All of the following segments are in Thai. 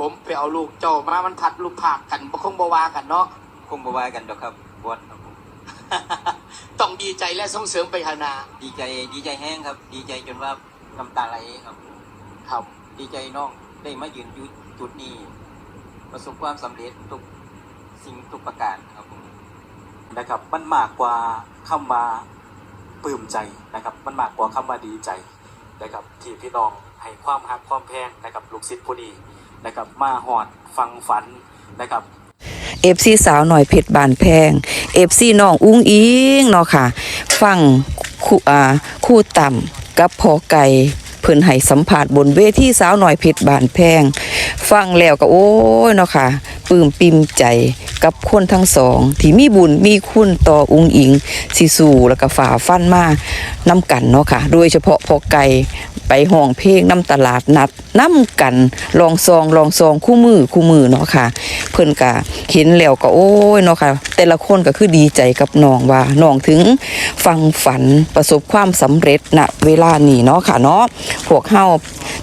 ผมไปเอาลูกเจ้ามามันพัดลูกผากกันบ่คงบ่ว่ากันเนาะคงบ่ว่ากันดอกครับบอสครับผมต้องดีใจและส่งเสริมไปหานา ดีใจดีใจแห้งครับ ดีใจจนว่าน้ำตาไหลครับ ครับ ดีใจน้องได้มายืนอยู่จุดนี้ ประสบความสำเร็จทุกสิ่งทุกประการครับผมนะครับมันมากกว่าคำว่าปลื้มใจนะครับ มันมากกว่าคำว่าดีใจนะครับที่พี่น้องให้ความหักความแพงนะครับลูกศิษย์ผู้นี้ นะครับมาหอดฟังฝันนะครับเอฟซีสาวหน่อยเพชรบานแพงเอฟซีน้องอุ้งอิงเนาะค่ะ ฟังคู่อ่าคู่ต่ำกับพอไก่เพิ่นให้สัมผัสบนเวทีสาวหน่อยเพชรบานแพง ฟังแล้วก็โอ้ยเนาะค่ะปลื้มปิ่มใจกับคนทั้งสอง ที่มีบุญมีคุณต่ออุ้งอิงสิสู่แล้วก็ฝ่าฟันมาน้ำกันเนาะค่ะ โดยเฉพาะพอไก่ ไปห้องเพลงน้ำตลาดนัดน้ำกันลองซองลองซองคู่มือคู่มือเนาะค่ะ เพื่อนก็เห็นแล้วก็โอ้ยเนาะค่ะ แต่ละคนก็คือดีใจกับน้องว่าน้องถึงฟังฝันประสบความสำเร็จณเวลานี้เนาะค่ะเนาะพวกเฮา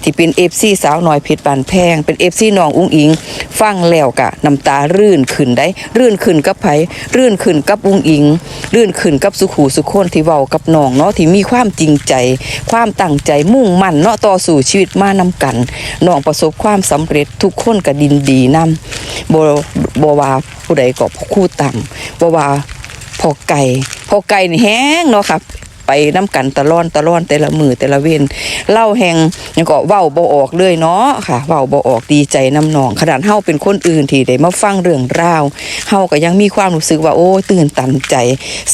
ที่เป็น FC สาวน้อยเพชรบานแพง เป็น FC น้องอุ้งอิง ฟังแล้วก็น้ำตารื่นขึ้นได้ รื่นขึ้นกับไผรื่นขึ้นกับอุ้งอิง รื่นขึ้นกับสุขูสุขคนที่เว้ากับน้องเนาะที่มีความจริงใจ ความตั้งใจมุ่งมั่นเนาะต่อสู่ชีวิตมานำกันน้องประสบความสำเร็จทุกคนก็ดินดีนำบ่บ่ว่าผู้ใดก็คู่ต่ำบ่ว่าพอไก่พอไก่นี่แห้งเนาะครับ ไปน้ำกันตะล่อนตะล่อนแต่ละมือแต่ละเว้นเล่าแหงยังก็เว้าบ่ออกเลยเนาะค่ะเว้าบ่ออกดีใจน้ำนอง ขนาดเฮาเป็นคนอื่นที่ได้มาฟังเรื่องราวเฮาก็ยังมีความรู้สึกว่าโอ้ตื่นตันใจ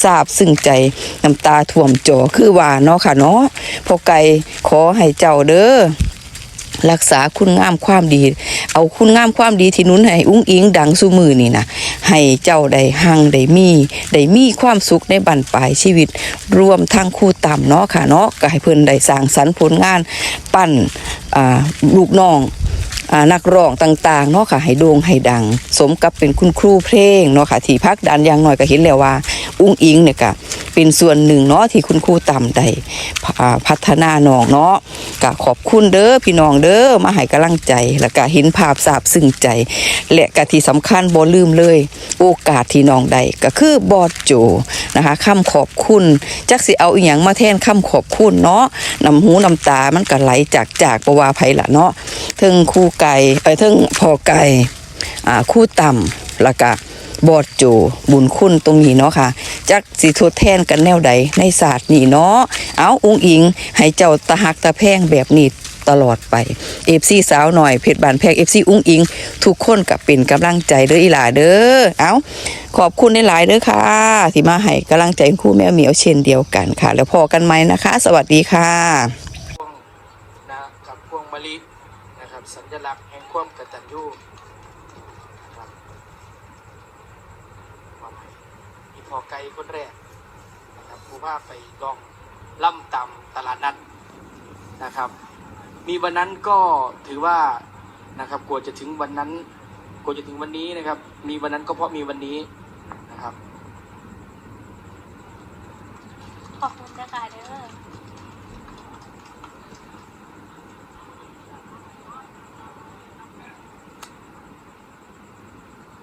ซาบซึ้งใจน้ำตาท่วมจอคือว่าเนาะค่ะเนาะพอไก่ขอให้เจ้าเด้อรักษาคุณงามความดี เอาคุณงามความดีที่นุนให้อุ้งอิงดังสุมือนี่นะ ให้เจ้าได้หังได้มีได้มีความสุขในบั้นปลายชีวิต รวมทั้งคู่ต่ำเนาะค่ะเนาะก็ให้เพิ่นได้สร้างสรรค์ผลงานปั้นอ่าลูกน้องนักร้องต่างๆเนาะค่ะให้โด่งให้ดัง สมกับเป็นคุณครูเพลงเนาะค่ะที่พักดันอย่างน้อยก็เห็นแล้วว่า อุ้งอิงเนี่ยก็ เป็นส่วนหนึ่งเนาะที่คุณครูต่ำได้พัฒนาน้องเนาะก็ขอบคุณเด้อพี่น้องเด้อมาให้กำลังใจ แล้วก็เห็นภาพซาบซึ้งใจ และก็ที่สำคัญบ่ลืมเลย โอกาสที่น้องได้ก็คือบอดโจนะคะคำขอบคุณจักสิเอาอีหยังมาแทนคำขอบคุณเนาะน้ำหูน้ำตามันก็ไหลจากจากบว่าไผละเนาะเทิงคู่ไก่เอ้ยทึงพอไก่อ่าคู่ต่ำแล้วก็ บอดโจบุญคุณตรงนี้เนาะค่ะ จักสิทดแทนกันแนวใดในศาสตร์นี้เนาะเอาองค์อิง ให้เจ้าตะหักตะแพงแบบนี้ตลอดไปเอฟซีสาวหน่อยเพชรบานแพงเอฟซีอุ้งอิง ทุกคนกับเป็นกำลังใจเด้ออีหลาเด้อเอาขอบคุณในหลายๆเด้อค่ะ ที่มาให้กำลังใจคู่แมวเหมียวเช่นเดียวกันค่ะ แล้วพอกันไหมนะคะ สวัสดีค่ะนะครับพวงมะลินะครับสัญลักษณ์แห่งความกตัญญูนะครับความให้มีพ อไก่คนแรกนะครับผู้ว่าไปลองล่ำตำตลาดนัดนะครับ มีวันนั้นก็ถือว่านะครับกลัวจะถึงวันนั้นกลัวจะถึงวันนี้นะครับ มีวันนั้นก็เพราะมีวันนี้นะครับขอบคุณนะคะเด้อ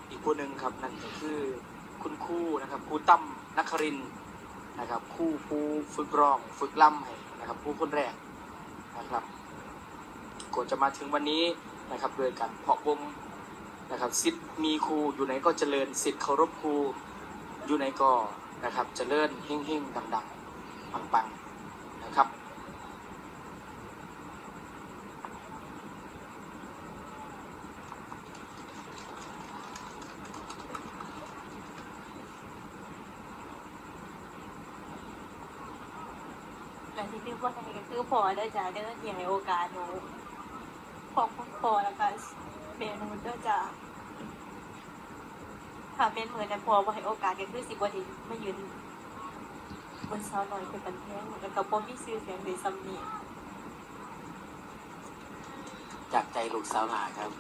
อีกผู้หนึ่งครับนั่นก็คือ คุณครูนะครับครูตั้มนักครินนะครับครูผู้ฝึกร้องฝึกล่ำให้นะครับครูคนแรกนะครับกว่าจะมาถึงวันนี้นะครับโดยการเพาะบ่มนะครับสิทธิ์มีครูอยู่ไหนก็เจริญสิทธิ์เคารพครูอยู่ไหนก็นะครับเจริญเฮ่งเฮ่งๆดังๆปังๆนะครับ และที่นึกว่าไงก็คือพอได้จ้าเด้อที่ให้โอกาสหนูขอบคุณพอแล้วก็เมนูเด้อจ้าถ้าเป็นเหมือนแต่พอบ่ให้โอกาสก็คือสิบ่ได้มายืนบนเสาหน่อยเป็นบันแพงแล้วก็บ่มีชื่อเสียงในซ้ำนี้จากใจลูกสาวหลาครับ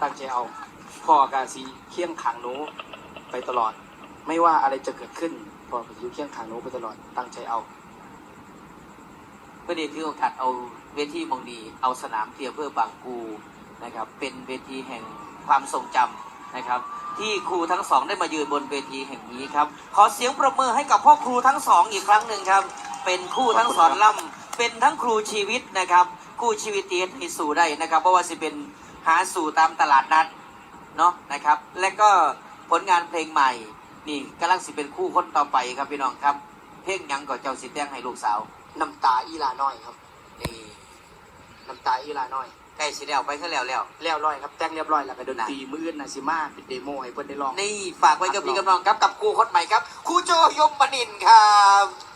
ตั้งใจเอาพ่อกาสีเคี่ยงขังหนูไปตลอด ไม่ว่าอะไรจะเกิดขึ้นพ่อก็อยู่เคี่ยงขังหนูไปตลอด ตั้งใจเอา พื่อเดถือโอกาสเอาเวทีมองดีเอาสนามเทียเพื่อบางกูนะครับเป็นเวทีแห่งความทรงจำนะครับ ที่ครูทั้งสองได้มายืนบนเวทีแห่งนี้ครับขอเสียงประมือให้กับพ่อครูทั้งสองอีกครั้งหนึ่งครับ เป็นครูทั้งสอนล่ำเป็นทั้งครูชีวิตนะครับครูชีวิตเตียนให้สู่ได้นะครับเพราะว่าสิเป็นหาสู่ตามตลาดนัดเนาะนะครับ และก็ผลงานเพลงใหม่นี่กำลังสิเป็นคู่คนต่อไปครับพี่น้องครับ เพลงยังก็เจ้าสิแต่งให้ลูกสาว น้ำตาอีหลาน้อยครับนี่น้ำตาอีหลาน้อย ใกล้สิแล้วไปซะแล้วแล้วเรียบร้อยครับแต่งเรียบร้อยแล้วก็ดนตรีมืออื่นนะสิมาเป็นเดโมให้เพื่อนได้ลองนี่ฝากไว้กับพี่กำลังครับกับครูคนใหม่ครับครูโจยมมนินทร์ครับ